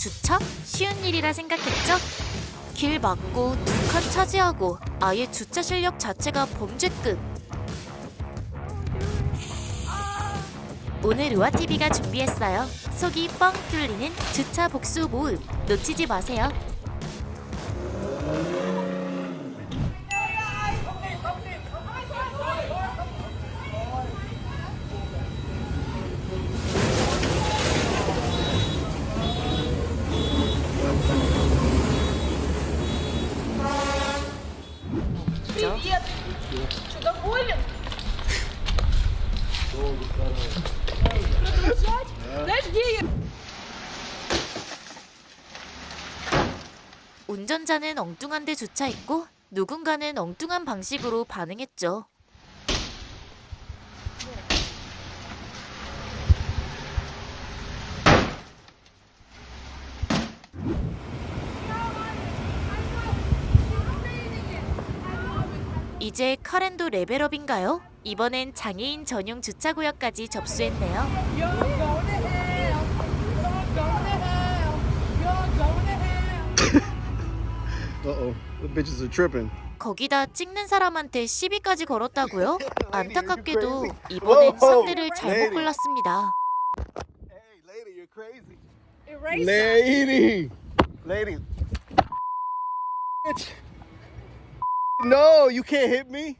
주차? 쉬운 일이라 생각했죠? 길 막고 두 칸 차지하고 아예 주차 실력 자체가 범죄급. 오늘 우아TV가 준비했어요. 속이 뻥 뚫리는 주차 복수 모음. 놓치지 마세요. 운전자는 엉뚱한 데 주차했고 누군가는 엉뚱한 방식으로 반응했죠. 이제 카렌도 레벨업인가요? 이번엔 장애인 전용 주차구역까지 접수했네요. You're going to hell! You're going to hell! You're going to hell! Uh oh, the bitches are tripping. 거기다 찍는 사람한테 시비까지 걸었다고요? 안타깝게도 이번엔 상대를 잘못 골랐습니다. Hey, lady, you're crazy. Erase Lady, lady. Bitch. No, you can't hit me.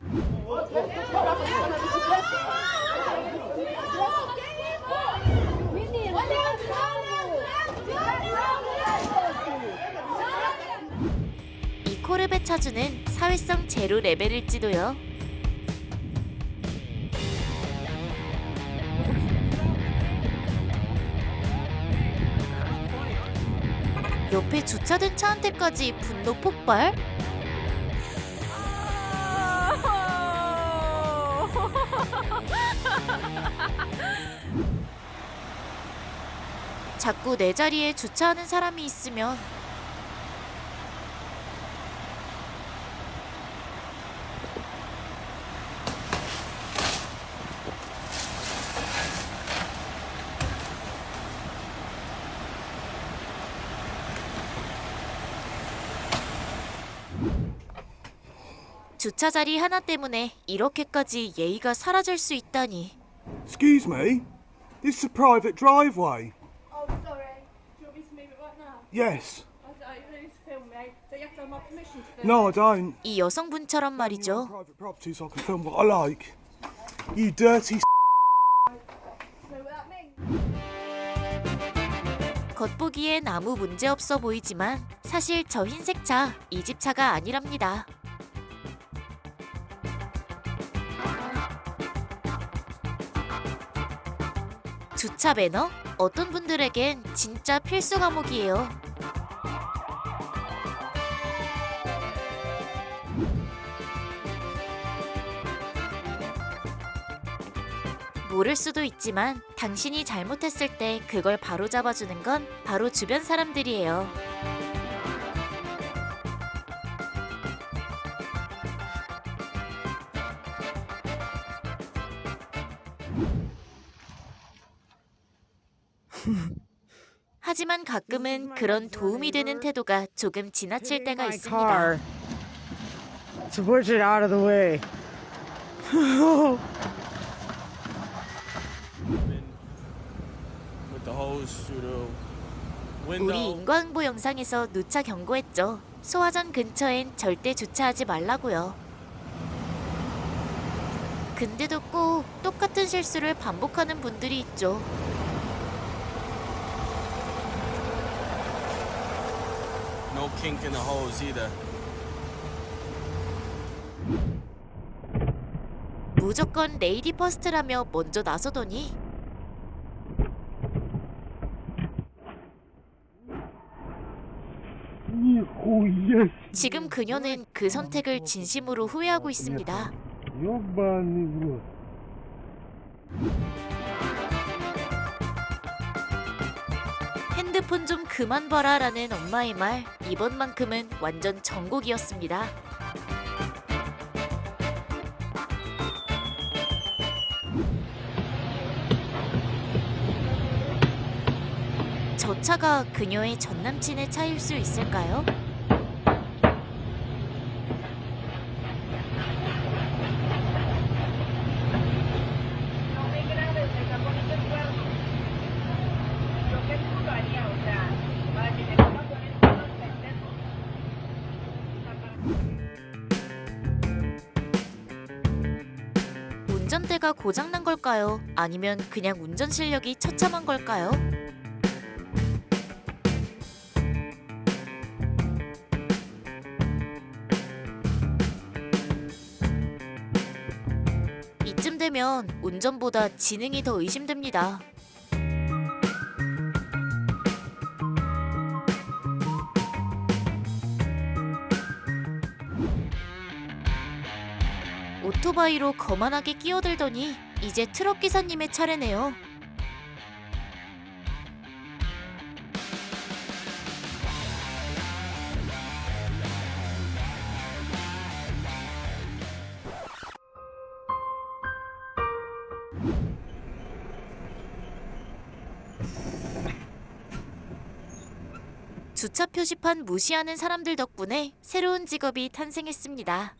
이 코르베 차주는 사회성 제로 레벨일지도요. 옆에 주차된 차한테까지 분노 폭발? 자꾸 내 자리에 주차하는 사람이 있으면 주차 자리 하나 때문에 이렇게까지 예의가 사라질 수 있다니. Excuse me, this is a private driveway. Oh, sorry. Do you want me to move it right now? Yes. I don't. You need to film me. So you have to have my permission to film. No, I don't. 이 여성분처럼 You're 말이죠. on private property so I can film what I like. You dirty s- Know what that means? 겉보기엔 아무 문제 없어 보이지만 사실 저 흰색 차 이 집 차가 아니랍니다. 주차 매너? 어떤 분들에겐 진짜 필수 과목이에요. 모를 수도 있지만 당신이 잘못했을 때 그걸 바로 잡아주는 건 바로 주변 사람들이에요. 하지만 가끔은 그런 도움이 되는 태도가 조금 지나칠 때가 있습니다. car to push it out of the way. with the hose through the 우리 window. 인과응보 영상에서 누차 경고했죠. 소화전 근처엔 절대 주차하지 말라고요. 근데도 꼭 똑같은 실수를 반복하는 분들이 있죠. No kink in the hose either. 무조건 레이디 퍼스트라며 먼저 나서더니 지금 그녀는 그 선택을 진심으로 후회하고 있습니다. 핸드폰 좀 그만 봐라 라는 엄마의 말 이번만큼은 완전 정곡이었습니다. 저차 차가 그녀의 전 남친의 차일 수 있을까요? 운전대가 고장난 걸까요? 아니면 그냥 운전 실력이 처참한 걸까요? 이쯤 되면 운전보다 지능이 더 의심됩니다. 오토바이로 거만하게 끼어들더니 이제 트럭 기사님의 차례네요. 주차 표시판 무시하는 사람들 덕분에 새로운 직업이 탄생했습니다.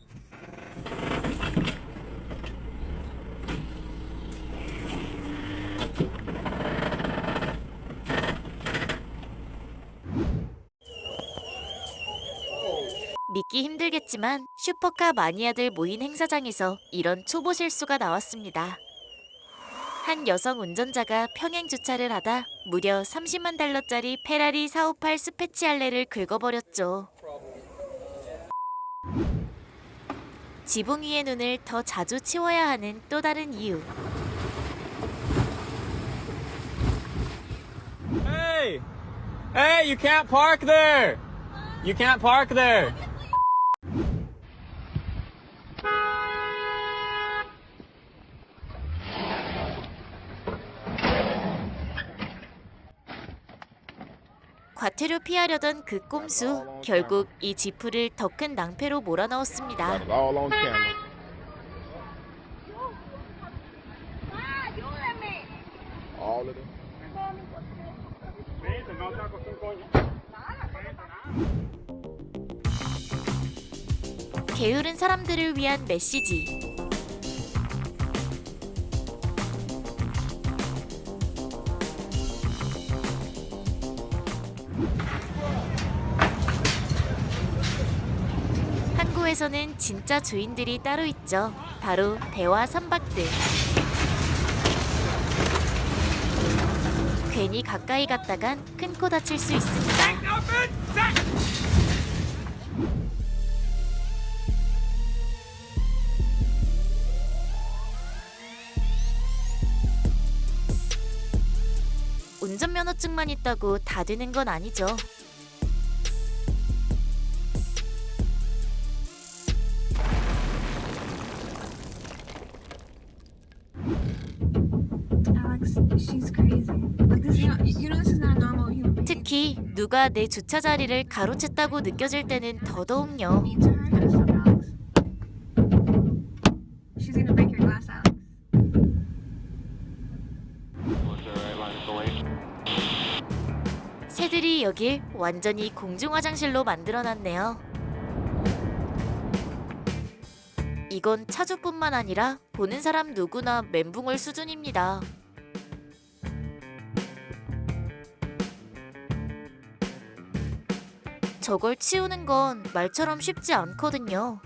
믿기 힘들겠지만 슈퍼카 마니아들 모인 행사장에서 이런 초보 실수가 나왔습니다. 한 여성 운전자가 평행 주차를 하다 무려 30만 달러짜리 페라리 458 스페치알레를 긁어버렸죠. 지붕 위의 눈을 더 자주 치워야 하는 또 다른 이유. Hey! Hey, you can't park there! You can't park there! 과태료 피하려던 그 꼼수 결국 이 지프를 더 큰 낭패로 몰아넣었습니다. 게으른 사람들을 위한 메시지. 항구에서는 진짜 주인들이 따로 있죠. 바로 배와 선박들. 괜히 가까이 갔다간 큰 코 다칠 수 있습니다. 운전면허증만 있다고 다 되는 건 아니죠. 특히 누가 내 주차 자리를 가로챘다고 느껴질 때는 더더욱요. 새들이 여길 완전히 공중 화장실로 만들어놨네요. 이건 차주뿐만 아니라 보는 사람 누구나 멘붕 올 수준입니다. 저걸 치우는 건 말처럼 쉽지 않거든요.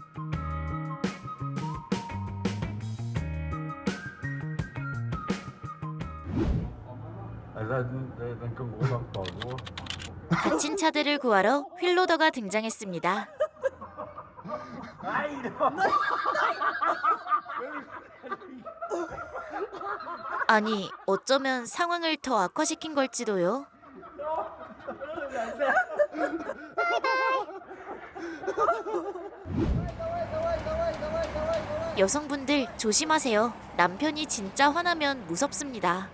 다친 차들을 구하러 휠로더가 등장했습니다. 아니, 어쩌면 상황을 더 악화시킨 걸지도요. 여성분들 조심하세요. 남편이 진짜 화나면 무섭습니다.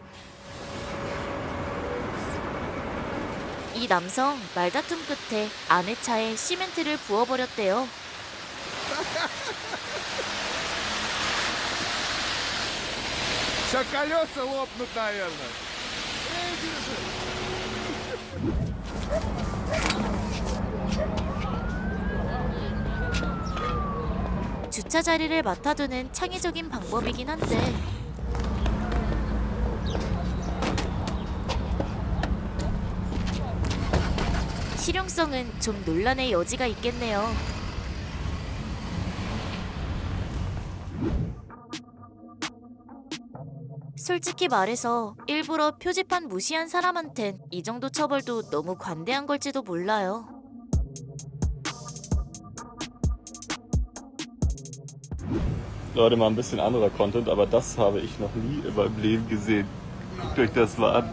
이 남성 말다툼 끝에 아내 차에 시멘트를 부어버렸대요. 주차 자리를 맡아두는 창의적인 방법이긴 한데 실용성은 좀 논란의 여지가 있겠네요. 솔직히 말해서 일부러 표지판 무시한 사람한텐 이 정도 처벌도 너무 관대한 걸지도 몰라요. Leute, mal ein bisschen anderer Content, aber das habe ich noch nie in meinem Leben gesehen. Guckt euch das mal an.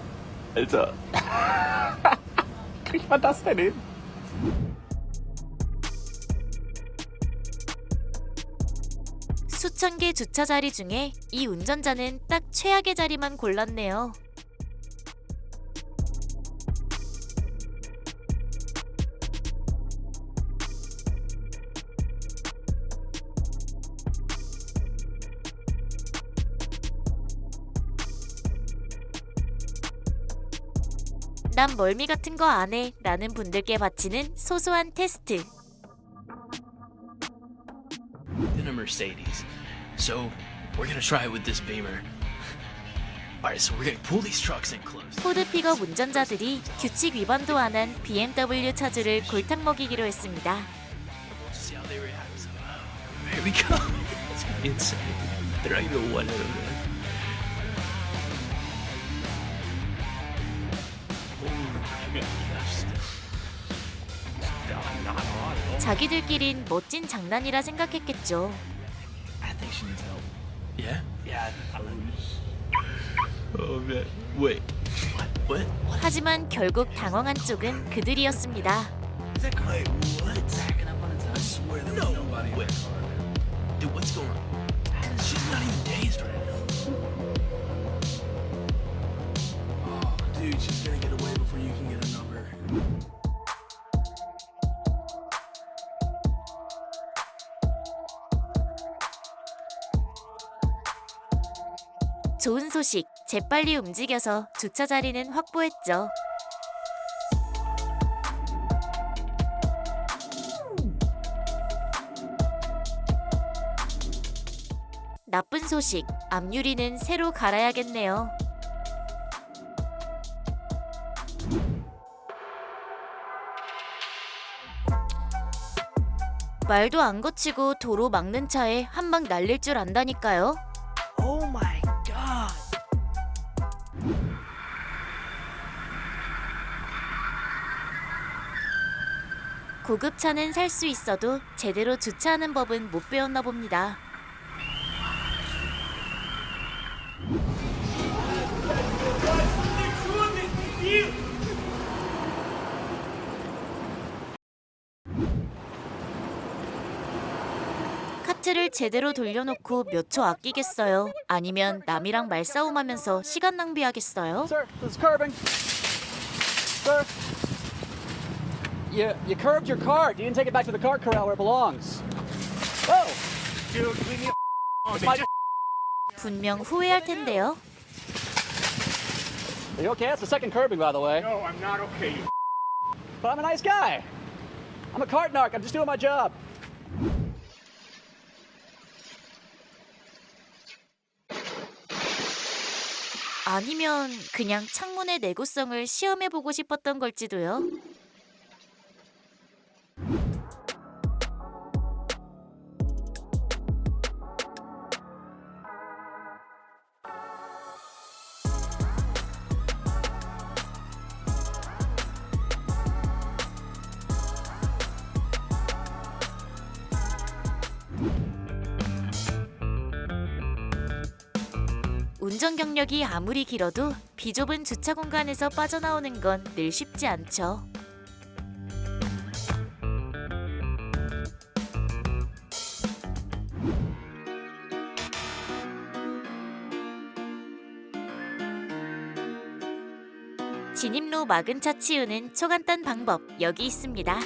Alter. Kriegt man das denn hin? 수천 개 주차 자리 중에 이 운전자는 딱 최악의 자리만 골랐네요. 난 멀미 같은 거 안 해. 라는 분들께 바치는 소소한 테스트. in a Mercedes. So we're gonna try it with this Beamer. Alright, so we're gonna pull these trucks in close. 포드 픽업 운전자들이 규칙 위반도 안 한 BMW 차주를 골탕 먹이기로 했습니다. See how they react. Uh, here we go. It's insane. They're not even one of them. 자기들끼린 멋진 장난이라 생각했겠죠. I think she needs help. Yeah? Yeah. Oh man. Wait. What? What? 하지만 결국 당황한 쪽은 그들이었습니다. Wait, what? I swear there was nobody Wait. Dude, what's going on? She's not even dazed right now. Oh, dude, she's gonna get away before you can get a number. 좋은 소식, 재빨리 움직여서 주차 자리는 확보했죠. 나쁜 소식, 앞유리는 새로 갈아야겠네요. 말도 안 거치고 도로 막는 차에 한 방 날릴 줄 안다니까요. Oh my 고급차는 살 수 있어도 제대로 주차하는 법은 못 배웠나 봅니다. 카트를 제대로 돌려놓고 몇 초 아끼겠어요? 아니면 남이랑 말싸움하면서 시간 낭비하겠어요? Sir. You, you curbed your cart. You didn't take it back to the cart corral where it belongs. Oh! Dude, leave me It's my 분명 후회할 텐데요. Are you okay? That's the second curbing, by the way. No, I'm not okay. you But I'm a nice guy. I'm a cart narc. I'm just doing my job. 아니면 그냥 창문의 내구성을 시험해보고 싶었던 걸지도요. 운전 경력이 아무리 길어도 비좁은 주차 공간에서 빠져나오는 건 늘 쉽지 않죠. 진입로 막은 차 치우는 초간단 방법 여기 있습니다.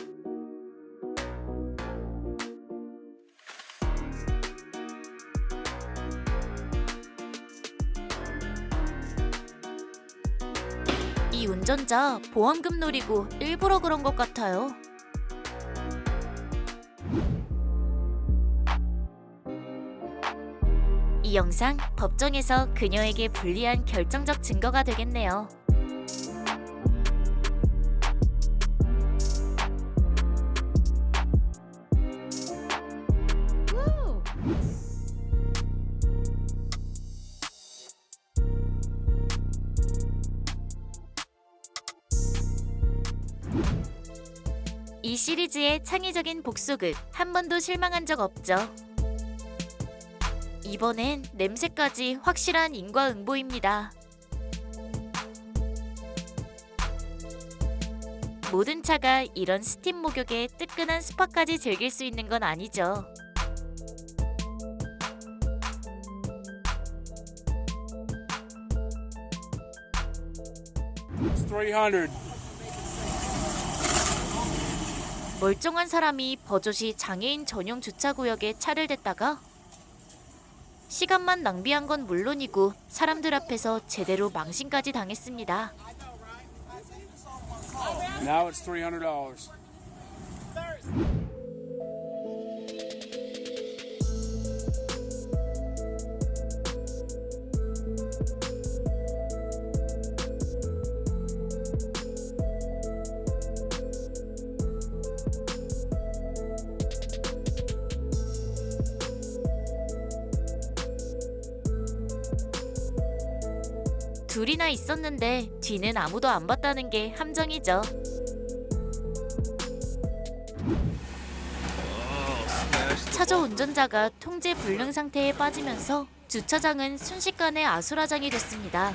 운전 운전자 보험금 노리고 일부러 그런 것 같아요. 이 영상 법정에서 그녀에게 불리한 결정적 증거가 되겠네요. 시리즈의 창의적인 복수극 한 번도 실망한 적 없죠. 이번엔 냄새까지 확실한 인과응보입니다. 모든 차가 이런 스팀 목욕에 뜨끈한 스파까지 즐길 수 있는 건 아니죠. It's 300. 멀쩡한 사람이 버젓이 장애인 전용 주차구역에 차를 댔다가 시간만 낭비한 건 물론이고 사람들 앞에서 제대로 망신까지 당했습니다. Now it's $300. 있었는데 뒤는 아무도 안 봤다는 게 함정이죠. 차저 운전자가 통제 불능 상태에 빠지면서 주차장은 순식간에 아수라장이 됐습니다.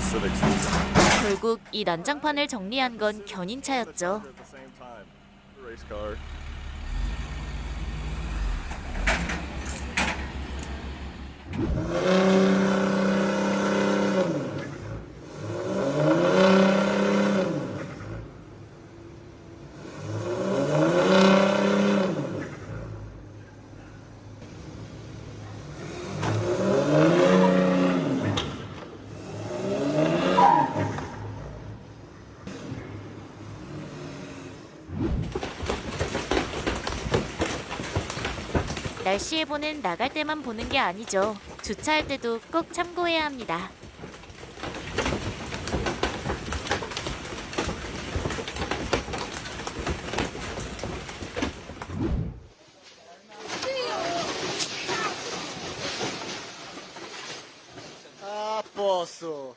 Civic's 결국 이 난장판을 정리한 건 견인차였죠. 날씨 예보는 나갈 때만 보는 게 아니죠. 주차할 때도 꼭 참고해야 합니다. Posso.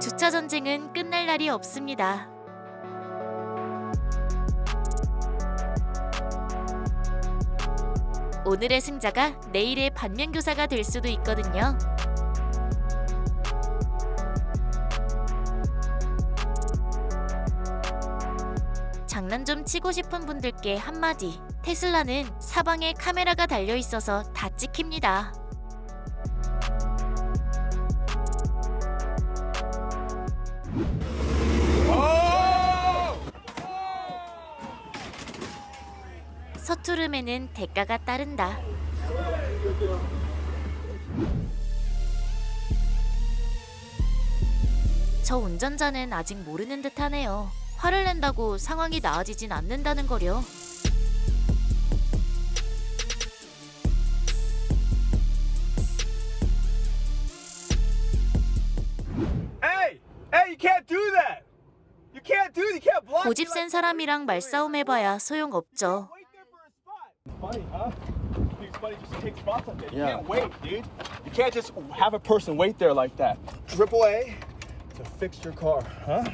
주차 전쟁은 끝날 날이 없습니다. 오늘의 승자가 내일의 반면교사가 될 수도 있거든요. 장난 좀 치고 싶은 분들께 한마디. 테슬라는 사방에 카메라가 달려 있어서 다 찍힙니다. 서투름에는 대가가 따른다. 저 운전자는 아직 모르는 듯하네요. 화를 낸다고 상황이 나아지진 않는다는 거려. 고집 센 사람이랑 말싸움 해봐야 소용없죠. Wait there for a spot. Funny, huh? It's funny just to take spots like that. You Yeah. can't wait, dude. You can't just have a person wait there like that. Triple A to fix your car, huh?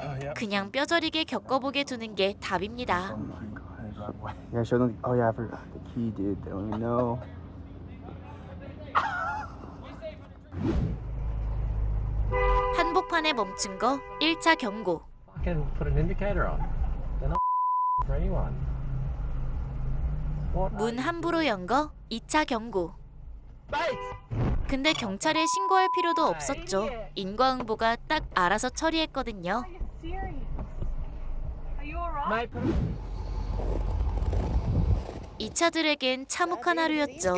Oh, yeah. 그냥 뼈저리게 겪어보게 두는 게 답입니다. Yeah, show them. Oh, yeah, I forgot the key, dude. They don't even know. 한복판에 멈춘 거 1차 경고. fucking put an indicator on. They're not for anyone. 문 함부로 연 거 2차 경고. 근데 경찰에 신고할 필요도 없었죠. 인과응보가 딱 알아서 처리했거든요. 이 차들에겐 참혹한 하루였죠.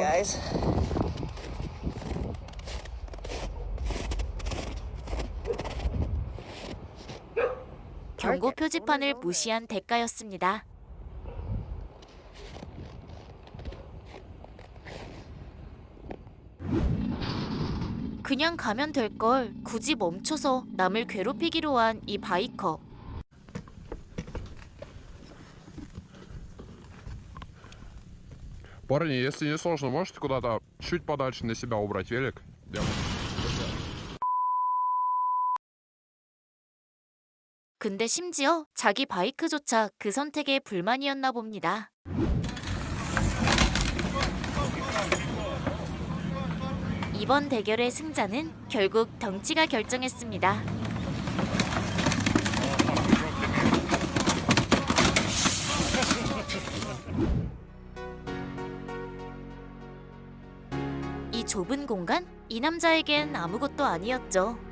경고 표지판을 무시한 대가였습니다. 그냥 가면 될 걸 굳이 멈춰서 남을 괴롭히기로 한 이 바이커. Парни, если не сложно, можете куда-то чуть подальше на себя убрать велик? Я 근데 심지어 자기 바이크조차 그 선택에 불만이었나 봅니다. 이번 대결의 승자는 결국 덩치가 결정했습니다. 이 좁은 공간? 이 남자에겐 아무것도 아니었죠.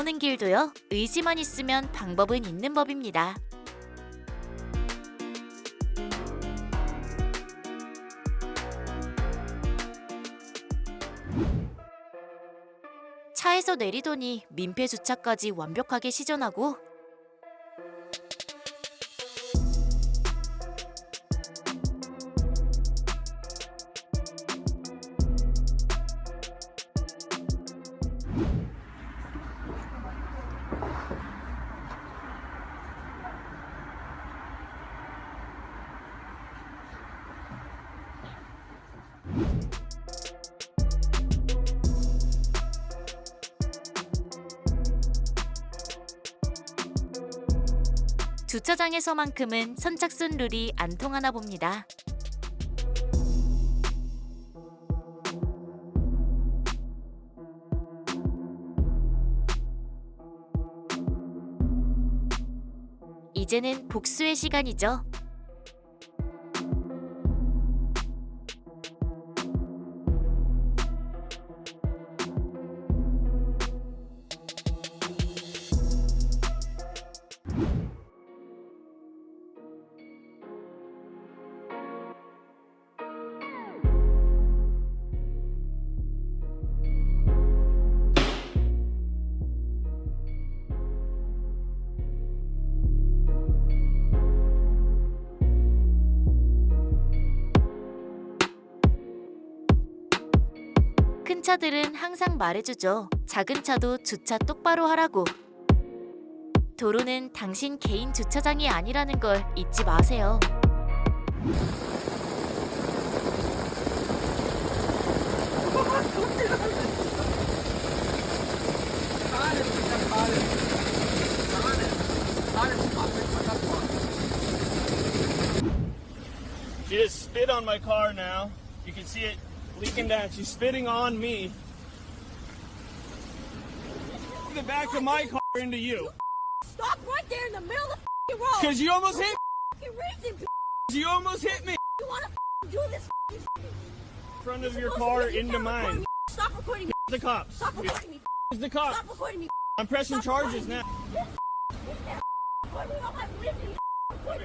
나오는 길도요. 의지만 있으면 방법은 있는 법입니다. 차에서 내리더니 민폐 주차까지 완벽하게 시전하고 주차장에서만큼은 선착순 룰이 안 통하나 봅니다. 이제는 복수의 시간이죠. 큰 차들은 항상 말해주죠. 작은 차도 주차 똑바로 하라고. 도로는 당신 개인 주차장이 아니라는 걸 잊지 마세요. Leaking down. She's spitting on me. The back of my car into you. Stop right there in the middle of the road. Because you almost hit reason, me. You almost hit me. you want to do this? In front of your car into mine. Stop recording me. The cops. Stop recording me. The cops. Stop recording me. I'm pressing Stop charges now. recording me. I'm not listening.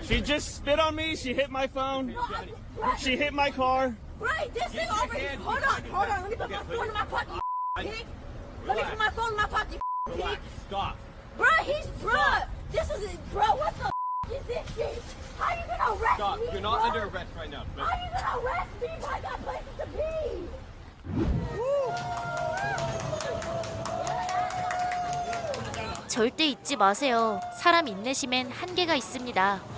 She just spit on me. She hit my phone. She hit my car. Right, this thing already. Hold on, hold on. Let me put my phone in my pocket. pig. Let me put my phone in my pocket. pig. Stop. Bruh, he's bruh. This is it, bruh. What the is this shit? How you gonna arrest Stop. me? You're not bruh? under arrest right now. How you gonna arrest me if I got places to be? 절대 잊지 마세요. 사람 인내심엔 한계가 있습니다.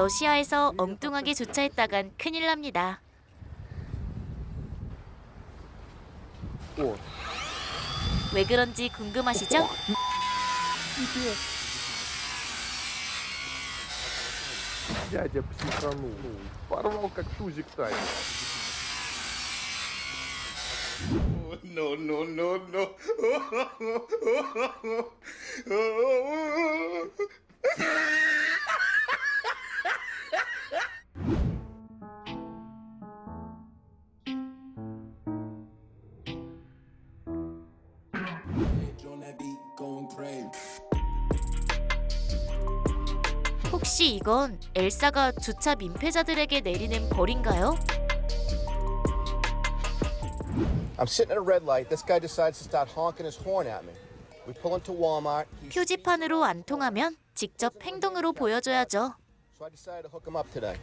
러시아에서 엉뚱하게 주차했다간 큰일 납니다. 왜 그런지 궁금하시죠? Дядя психанул. Порвал как тузик тайм. No, no, no, no. 혹시 이건 엘사가 주차 민폐자들에게 내리는 벌인가요? I'm sitting at a red light. This guy decides to start honking his horn at me. We pull into Walmart. He, 표지판으로 안 통하면 직접 행동으로 보여줘야죠. so I decided to hook him up today.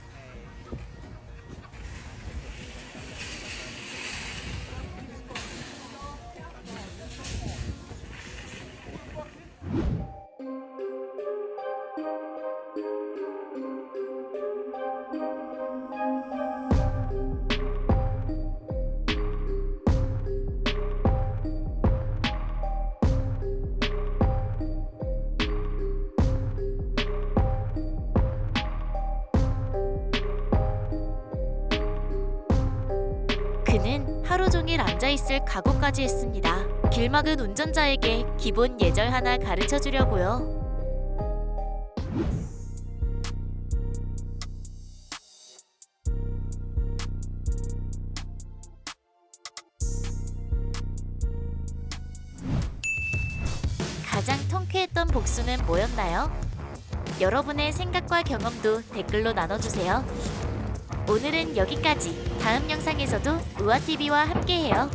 하루 종일 앉아 있을 각오까지 했습니다. 길 막은 운전자에게 기본 예절 하나 가르쳐 주려고요. 가장 통쾌했던 복수는 뭐였나요? 여러분의 생각과 경험도 댓글로 나눠주세요. 오늘은 여기까지. 다음 영상에서도 우아TV와 함께해요.